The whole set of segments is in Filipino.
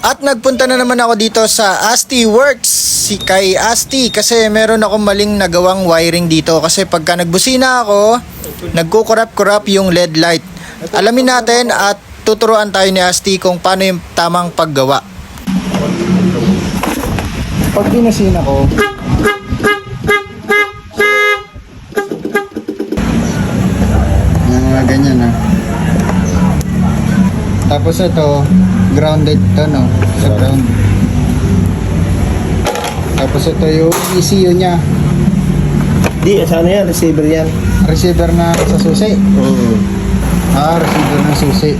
At nagpunta na naman ako dito sa Asti Works, si kay Asti kasi meron akong maling nagawang wiring dito kasi pagka nagbusina ako, nagkukurap-kurap yung LED light. Alamin natin at tuturuan tayo ni Asti kung paano yung tamang paggawa. Pag pinasina ko, mga ganyan na. Tapos ito, grounded to no, sa ground. Tapos ito yung ECU niya, Di, sana yan, receiver yan. receiver na sa susi. Mm. Ah, receiver ng susi.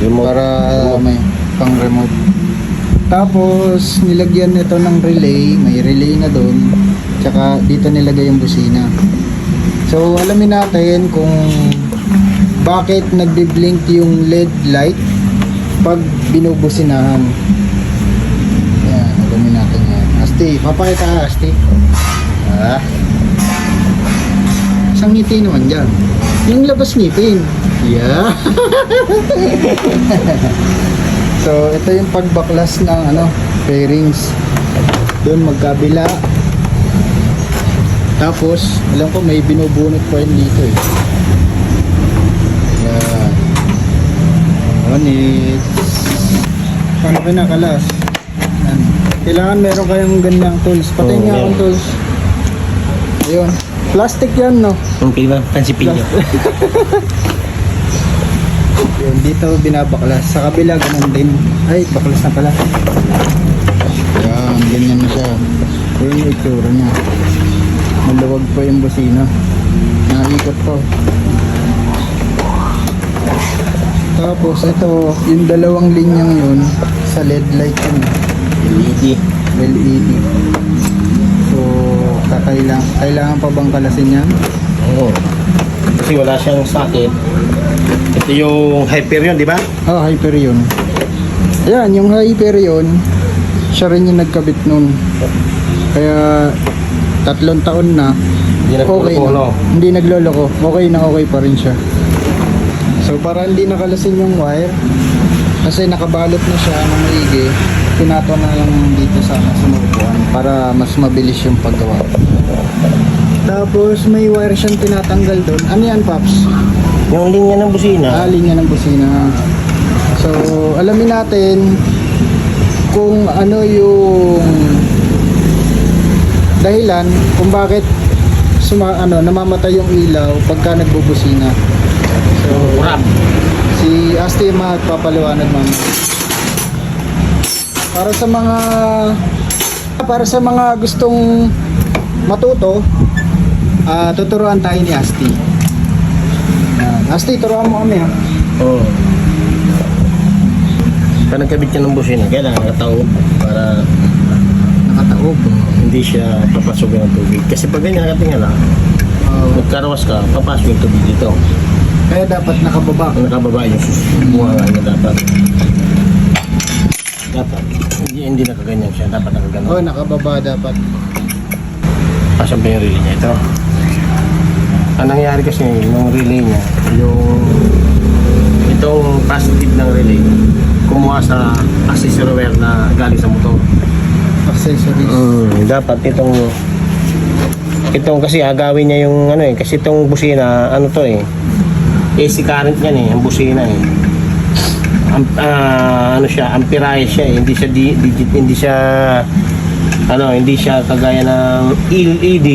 Remote. Para may pang remote. Tapos nilagyan nito ng relay, may relay na doon. Tsaka dito nilagay yung busina. So alamin natin kung bakit nagbi-blink yung LED light pag binubusinahan. Yan, alamin natin yan. Asti, papakita ka Asti. Ah. Isang ngiti naman dyan. Yung labas ngipin. Yeah. So, ito yung pagbaklas ng ano, fairings. Doon magkabila. Tapos, alam ko may binubunot pa yun dito eh. Onyx. Paano pinakalas? Yan. Kailangan meron kayong ganyang tools. Patay Oo, nga meron. akong tools. Ayun. Plastic yan, no? Okay ba? Pansipin nyo. Yun, dito binabaklas. Sa kabila, ganun din. Ay, baklas na pala. Yan, ganyan na siya. Yun yung itsura niya. Maluwag pa yung busina. Naikot pa. Tapos, ito, yung dalawang linyang yun, sa LED light yun. LED. LED. So, kakailang, kailangan pa bang kalasin yan? Oo. Kasi wala siyang socket. Ito yung Hyperion, di ba? Ah, Hyperion. Ayan, yung Hyperion, siya rin yung nagkabit nun. Kaya, tatlong taon na, Hindi okay na. Hindi nagloloko. Okay na okay pa rin siya. So, para hindi nakalasin yung wire, kasi nakabalot na siya ng maigi, tinato na lang dito sa sumupuan para mas mabilis yung paggawa. Tapos, may wire siyang tinatanggal doon. Ano yan, Paps? Yung linya ng busina. Ah, linya ng busina. So, alamin natin kung ano yung dahilan kung bakit suma, ano, namamatay yung ilaw pagka nagbubusina. Kurap. si Asti magpapaliwanag mama. Para sa mga para sa mga gustong matuto, ah tuturuan tayo ni Asti. Yan. Asti, turuan mo kami ha. Oo. Pag nagkabit ka ng busina, kailangan nakataob para Nakataob. hindi siya papasok ng tubig. Kasi pag ganyan nakatingala, Uh, magkarawas ka, papasok yung tubig dito. Kaya dapat nakababa. Nakababa yung bunga niya dapat. Dapat. Hindi, hindi nakaganyan siya. Dapat Oh, nakaganon. nakababa dapat. Pasok ba yung relay niya ito? Ang nangyari kasi yung relay niya, yung itong positive ng relay, kumuha sa accessory wire na galing sa motor. Accessories. Mm, dapat itong itong kasi agawin niya yung ano eh kasi itong busina ano to eh AC current yan eh ang busina eh. Am, ah, ano siya amperahe siya eh. Hindi siya di, digit hindi siya ano hindi siya kagaya ng LED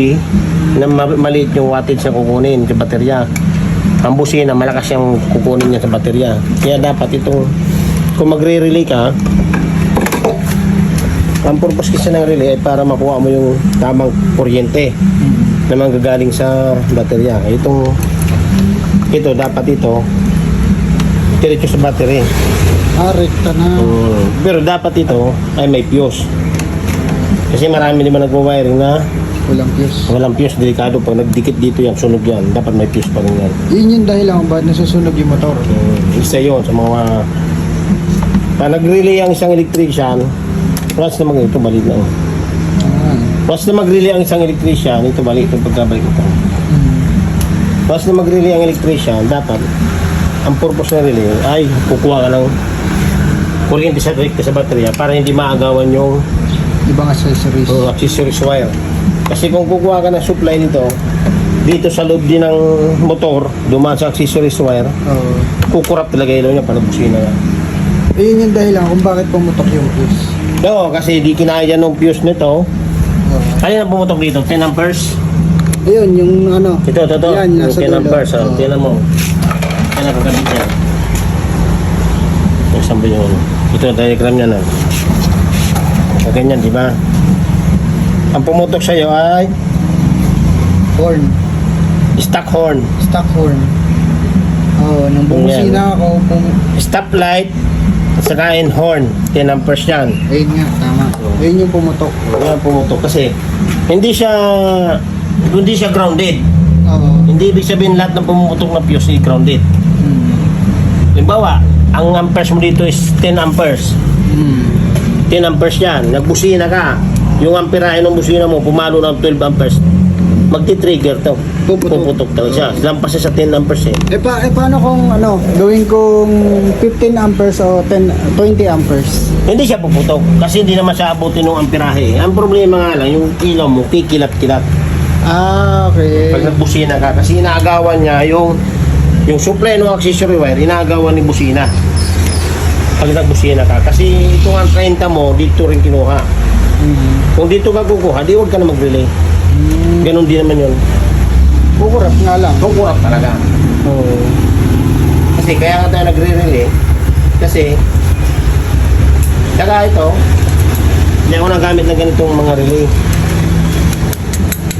na ma- maliit yung wattage na kukunin sa baterya. Ang busina malakas yung kukunin niya sa baterya. Kaya dapat itong kung magre-relay ka ang purpose kasi ng relay ay para makuha mo yung tamang kuryente na manggagaling sa baterya. Itong ito dapat ito diretso sa battery. Ah, rekta na. Mm, pero dapat ito ay may fuse. Kasi marami naman nagwa-wiring na Walang fuse. walang fuse, delikado pag nagdikit dito yan, sunog yan. Dapat may fuse pa rin yan. Yun yung dahilan kung bakit nasusunog yung motor. Mm, isa yun sa mga pag nag-relay ang isang electrician, once na mag ito balik na. oh. Ah. Once na mag-relay ang isang electrician, ito balik itong pagkabalik ito. Mm. Once na mag-relay ang electrician, dapat ang purpose ng relay ay kukuha ka ng kuryente sa direkta sa baterya para hindi maagawan yung Ibang accessories. uh, accessories wire. Kasi kung kukuha ka ng supply nito, dito sa loob din ng motor, dumaan sa accessories wire, Oo. kukurap talaga ilaw niya para busina niya. Ayun yung dahilan kung bakit pumutok yung fuse. No, kasi di kinaya ng fuse nito. Oo. Kaya na pumutok dito, 10 amperes. Ayun, yung ano. Ito, ito, ito. Yan, Yung nasa 10 dulo. amperes, oh. Oo. Tingnan mo. Yan ang kakabit niya. Yung sambo yun. Ito, diagram niya na. So, ganyan, di ba? Ang pumutok sa'yo ay Horn. stock horn. Stock horn. Oo, nung bumusina ako, pum... Stoplight at saka in horn. 10 amperes yan. Ayun nga, tama. Ayun yung pumutok. Yan ang pumutok kasi hindi siya hindi siya grounded. Oo. Hindi ibig sabihin lahat ng pumutok na fuse ay grounded. Hmm. Halimbawa, ang amperes mo dito is 10 amperes. Hmm. 10 amperes yan. Nagbusina ka. Yung amperahe ng busina mo, pumalo ng 12 amperes. Magti-trigger to. Puputok. Puputok talaga siya. Lampas siya sa 10 amperes eh. Eh, pa, eh paano kung ano, gawin kong 15 amperes o 10, 20 amperes? Hindi siya puputok. Kasi hindi naman siya abutin ng amperahe. Ang problema nga lang, yung ilaw mo, kikilat-kilat. Ah, okay. Pag nagbusina ka. Kasi inaagawan niya yung yung supply ng accessory wire, inaagawan ni busina. Pag nagbusina ka. Kasi itong ang 30 mo, dito rin kinuha. Hmm. Kung dito ka kukuha, di huwag ka na mag-relay. Hmm. Ganon din naman yun. Kukurap nga lang. Kukurap talaga. Oo. Kasi kaya nga tayo nagre-relay. Kasi, saka ito, hindi ako nagamit ng ganitong mga relay.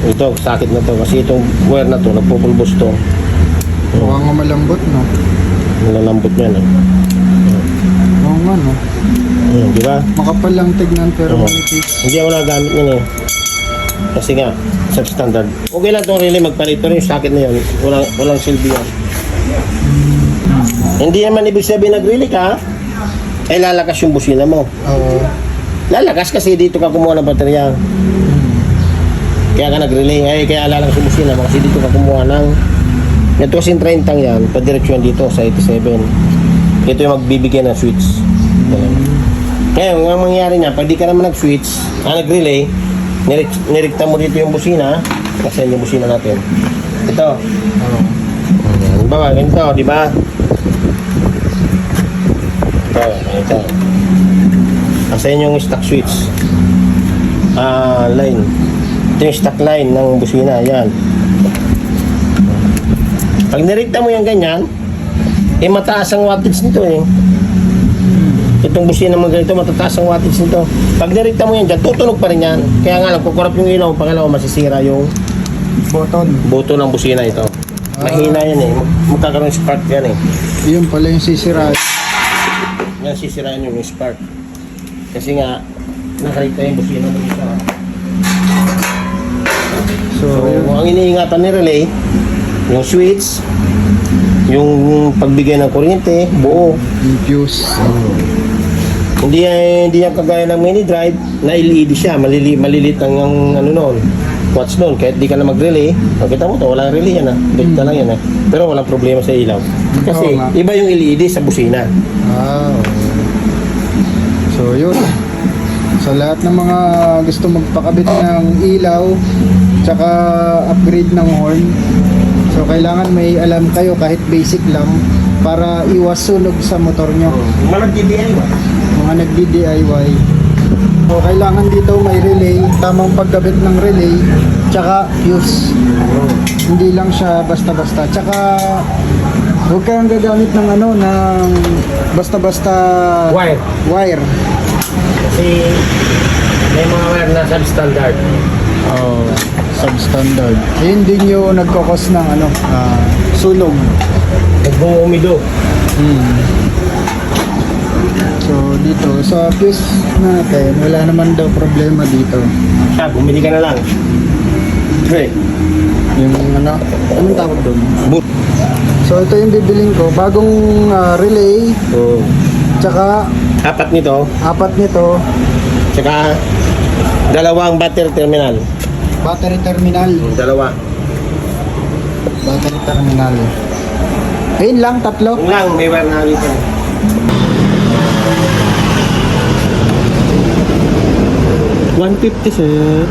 Ito, sakit na to. Kasi itong wire na to, nagpupulbos to. Mukhang nga malambot, no? Nilalambot niya, no? Oo nga, no? Hmm, di ba? Makapal lang tignan pero Oo. manipis. Hindi ako nagamit yun eh. Kasi nga, substandard. Okay lang itong relay, magpalit pero yung sakit na yun. Walang, walang silbi yan. Hindi naman ibig sabihin nag-relay ka, ay lalakas yung busina mo. Oo. Lalakas kasi dito ka kumuha ng baterya. Kaya ka nag-relay. Ay, kaya lalakas yung busina mo kasi dito ka kumuha ng ito kasing 30 yan, padiretso yan dito sa 87. Ito yung magbibigay ng switch. Ganun. Ngayon, ang mangyayari niya, pag di ka naman nag-switch, ah, nag-relay, nirik- nirikta mo dito yung busina, kasi yung busina natin. Ito. Halimbawa, ganito, di ba? Ito, ito. Kasi yung stock switch. Ah, line. Ito yung stock line ng busina, yan. Pag nirikta mo yung ganyan, eh mataas ang wattage nito eh. Itong busina mo ganito, matataas ang wattage nito. Pag nirikta mo yan dyan, tutunog pa rin yan. Kaya nga lang, kukurap yung ilaw, pangalawa masisira yung Button. buto ng busina ito. Mahina yan eh. Mag- Magkakaroon spark yan eh. Yun pala yung sisira. Yan sisirain yung spark. Kasi nga, nakalita yung busina mo dito. So, ang iniingatan ni relay, yung switch, yung pagbigay ng kuryente, buo. Yung fuse. Hindi hindi yan kagaya ng mini drive na LED siya, malili malilit ang, ang ano noon. Watch noon, kahit di ka na mag-relay, nakita mo to, walang relay yan ah. Bigta lang yan ah. Pero walang problema sa ilaw. Kasi Oo nga. iba yung LED sa busina. Ah, okay. So, yun. Sa lahat ng mga gusto magpakabit ng ilaw, tsaka upgrade ng horn, so kailangan may alam kayo kahit basic lang para iwas sunog sa motor nyo. Malag DDI ba? Mga nagdi-DIY. So, kailangan dito may relay, tamang pagkabit ng relay, tsaka fuse. Hindi lang siya basta-basta. Tsaka, huwag kayong gagamit ng ano, ng basta-basta Wire. wire. Kasi may mga wire na substandard. Oh, substandard. Ayun din yung nagkakos ng ano, ah, sunog. Nagbuumido. So dito sa fuse natin, wala naman daw problema dito. Siya, bumili ka na lang. Okay. Yung ano, anong tawag doon? Boot. So ito yung bibiling ko, bagong ah, relay, So, tsaka apat nito, apat nito, tsaka dalawang battery terminal. Battery terminal. Yung dalawa. Battery terminal. Ayun lang, tatlo. Yung lang, may wire na dito. One fifty sir.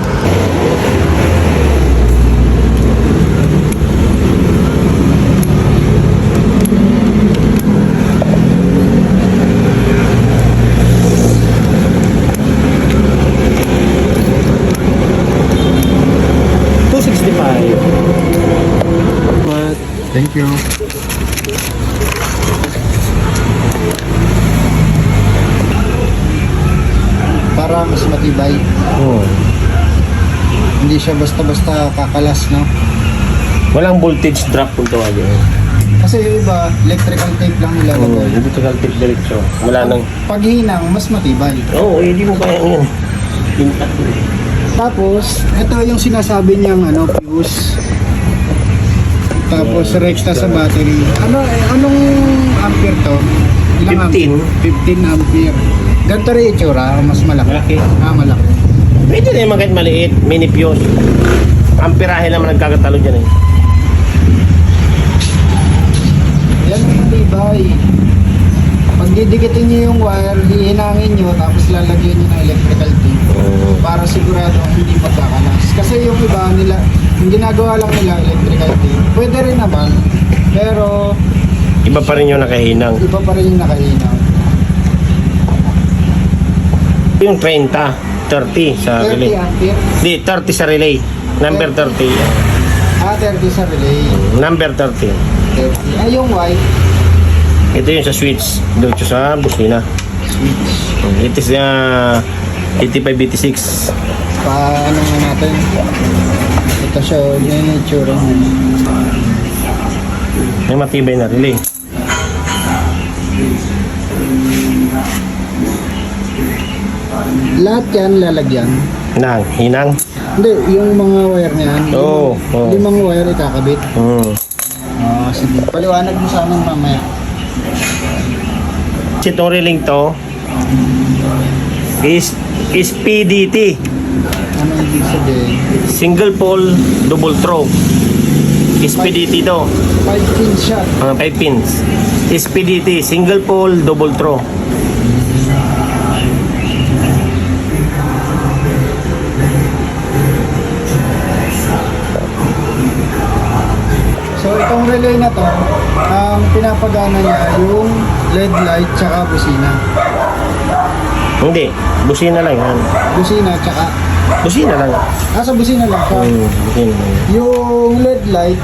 Siya basta-basta kakalas, no? Walang voltage drop kung tawagin. Kasi yung iba, electrical tape lang Oh, nilalagay. hindi ka kalpit diretso. Wala nang... Pag hinang, mas matibay. Oo, oh, hindi mo kaya yan. Intact. Tapos, ito yung sinasabi niyang ano, fuse. Tapos, rekta sa battery. Ano, eh, anong ampere to? 15. ampere? 15 ampere. Ganito rin itsura, mas malaki. Malaki. Ah, malaki. Pwede na yung kahit maliit, mini fuse. Amperahe naman nagkakatalo dyan eh. Yan ang matibay. Pag didikitin niyo yung wire, hihinangin niyo, tapos lalagyan niyo ng electrical tape. Para sigurado hindi magkakalas. Kasi yung iba nila, yung ginagawa lang nila electrical tape, pwede rin naman. Pero, Iba pa rin yung nakahinang. iba pa rin yung nakahinaw. Yung 30, 30 sa 30 relay. ampere. Di, 30 sa relay. Number 30. Ah, 30 sa relay. Number 30. 30. Ah, yung white, Ito yung sa switch. Dito sa busina. switch. It is uh, 85-86. Paano nga natin? Ito siya, oh, yun yung itsura niya. May matibay na relay. Lahat yan lalagyan. Nang, hinang. Hindi, yung mga wire niyan. Oo, yung, oo. limang wire ikakabit. Hmm. Ah, sige. Paliwanag mo sa amin mamaya. Itong reling to is, is PDT. Ano ibig sabihin? Single pole, double throw. Is PDT to. 5 pin shot. Mga 5 pins. Is PDT, single pole, double throw. Relay na to, ang pinapagana niya yung LED light tsaka busina. Hindi, busina lang yan. Busina tsaka, Busina lang. ah sa busina lang. Hmm, busina lang. Yung LED light,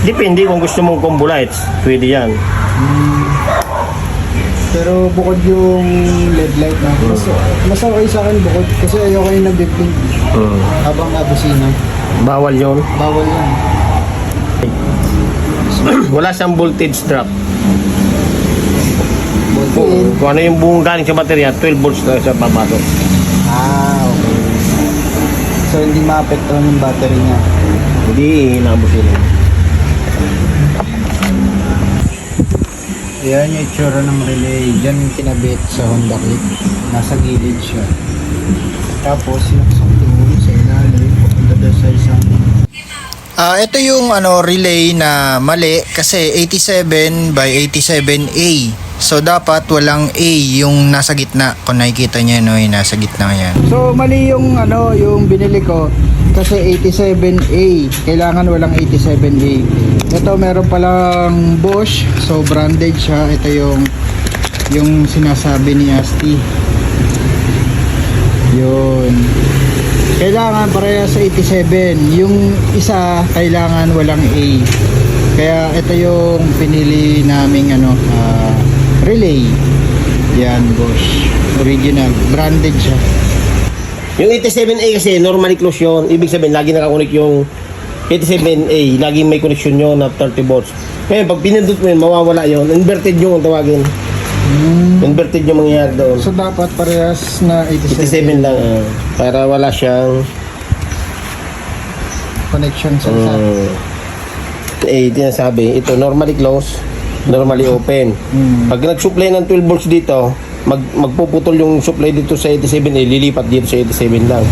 Depende kung gusto mong combo lights. Pwede yan. pero bukod yung LED light na. Mas, mas okay sa akin bukod kasi ayoko yung nag-blink Hmm. habang na busina. Bawal yon. Bawal yan. Wala siyang voltage drop. Bolt Kung, ano yung buong galing sa baterya, 12 volts na siya papasok. Ah, okay. So hindi maapektuhan yung battery niya. Hindi inabusin. Ayan yung itsura ng relay. Diyan kinabit sa Honda Click. Nasa gilid siya. Tapos yung sa ilalim. Papunta sa isang... Ah, ito yung ano relay na mali kasi 87 by 87A. So dapat walang A yung nasa gitna. Kung nakikita niyo no, yung nasa gitna yan. So mali yung ano yung binili ko kasi 87A. Kailangan walang 87A. Ito meron palang Bosch. So branded siya. Ito yung yung sinasabi ni Asti. Yun. Kailangan pareha sa 87. Yung isa kailangan walang A. Kaya ito yung pinili naming ano ah, relay. Yan Bosch. Original. Branded siya. Yung 87A kasi normally close yun. Ibig sabihin, lagi nakakonect yung 87A. Laging may connection yun na 30 volts. Ngayon, pag pinindot mo yun, mawawala yun. Inverted yung ang tawagin. Inverted yung mangyayari doon. So dapat parehas na 87, 87 lang. ah, para wala siyang connection sa um, eh, tinasabi, ito normally close, normally open. Mm. Pag nag-supply ng 12 volts dito, mag magpuputol yung supply dito sa 87, eh, lilipat dito sa 87 lang.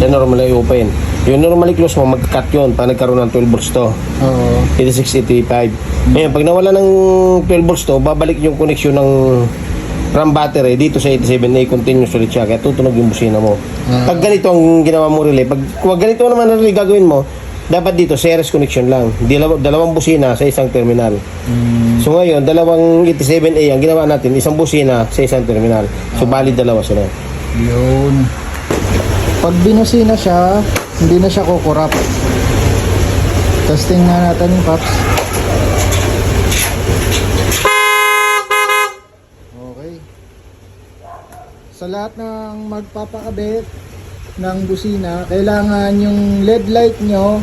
Yan normally open. Yung normally close mo, mag-cut yun pag nagkaroon ng 12 volts to. Oo. 86, 85. Ngayon, pag nawala ng 12 volts to, babalik yung connection ng from battery dito sa 87A continuous ulit siya kaya tutunog yung busina mo. Ah. Pag ganito ang ginawa mo relay, pag kung ganito naman ang relay gagawin mo, dapat dito series connection lang. Dalaw, dalawang busina sa isang terminal. Mm, So ngayon, dalawang 87A ang ginawa natin, isang busina sa isang terminal. So bali dalawa sila. yun. Pag binusina siya, hindi na siya kukurap. Testing nga natin yung Paps. Okay. Sa lahat ng magpapakabit ng busina, kailangan yung LED light nyo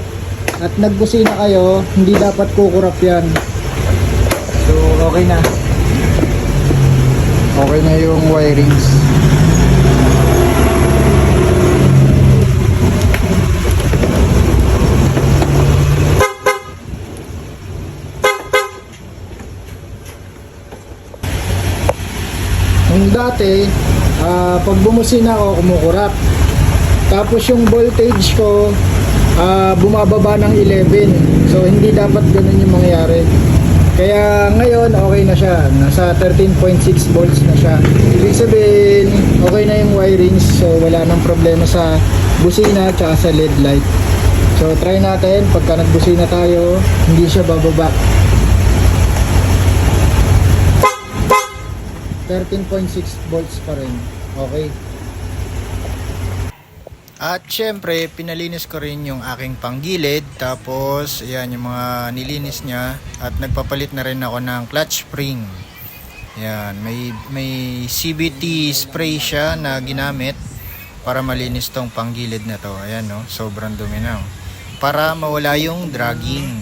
at nagbusina kayo, hindi dapat kukurap yan. So, okay na. Okay na yung wirings. Nung dati, ah, pag bumusina ako, kumukurap. Tapos yung voltage ko, ah, bumababa ng 11. So, hindi dapat ganun yung mangyari. Kaya ngayon, okay na siya. Nasa 13.6 volts na siya. Ibig sabihin, okay na yung wirings. So, wala nang problema sa busina at sa LED light. So, try natin. Pagka nagbusina tayo, hindi siya bababa. 13.6 volts pa rin. Okay. At syempre, pinalinis ko rin yung aking panggilid. Tapos, ayan yung mga nilinis niya. At nagpapalit na rin ako ng clutch spring. Ayan, may, may CBT spray siya na ginamit para malinis tong panggilid na to. Ayan no, sobrang dumi na. oh. Para mawala yung dragging.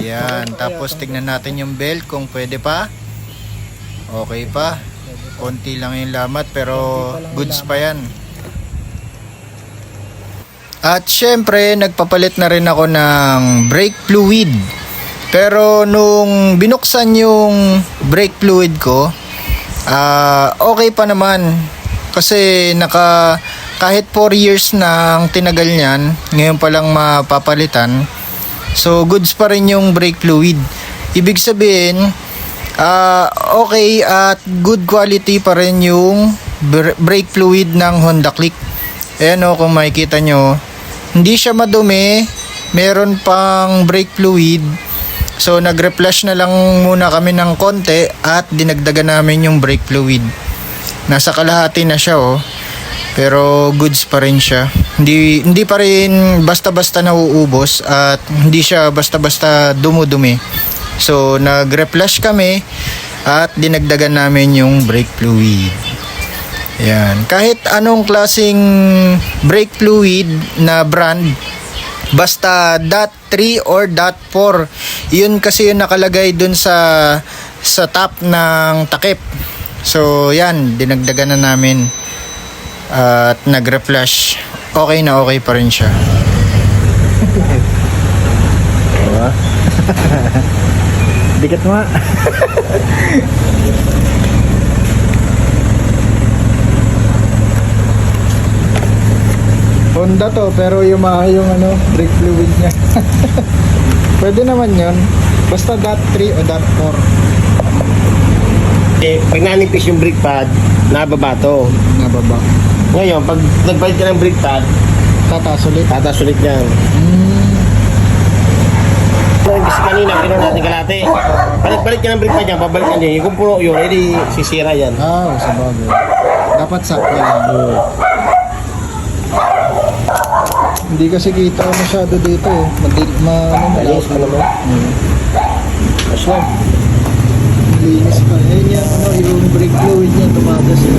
Ayan, tapos tignan natin yung belt kung pwede pa. Okay pa. Konti lang yung lamat pero goods pa yan. At syempre, nagpapalit na rin ako ng brake fluid. Pero nung binuksan yung brake fluid ko, ah okay pa naman. Kasi naka kahit 4 years nang tinagal niyan, ngayon pa lang mapapalitan. So goods pa rin yung brake fluid. Ibig sabihin, ah okay at good quality pa rin yung br- brake fluid ng Honda Click. Ayan o, kung makikita nyo, hindi siya madumi, meron pang brake fluid. So nag-reflush na lang muna kami ng konti at dinagdagan namin yung brake fluid. Nasa kalahati na siya oh. Pero goods pa rin siya. Hindi hindi pa rin basta-basta nauubos at hindi siya basta-basta dumudumi. So nag-reflush kami at dinagdagan namin yung brake fluid. Yan. Kahit anong klasing brake fluid na brand, basta dot 3 or dot 4, yun kasi yung nakalagay dun sa sa top ng takip. So, yan, dinagdagan na namin at nag-reflush. Okay na okay pa rin siya. Bigat mo Honda to, pero yung mga yung ano, brake fluid niya. Pwede naman yun. Basta dot 3 o dot 4 Eh, pag nanipis yung brake pad, nababa to. nababa. Ngayon, pag nagpalit ka ng brake pad, Tataas ulit. tatas ulit yan. Mm, imbis kanina pinuno natin kalate. Balik-balik ka ng brake pad niya, babalik ka niya. Kung puno yun, eh, edi sisira yan. Ah, sa bagay. Dapat sakto lang. Oo. Hindi kasi kita masyado dito eh. Madil, ma, ano, Ayos mo naman. Hmm. Ayos lang. Linis pa. Ayun yan, ano, yung brake fluid niya, tumatas eh.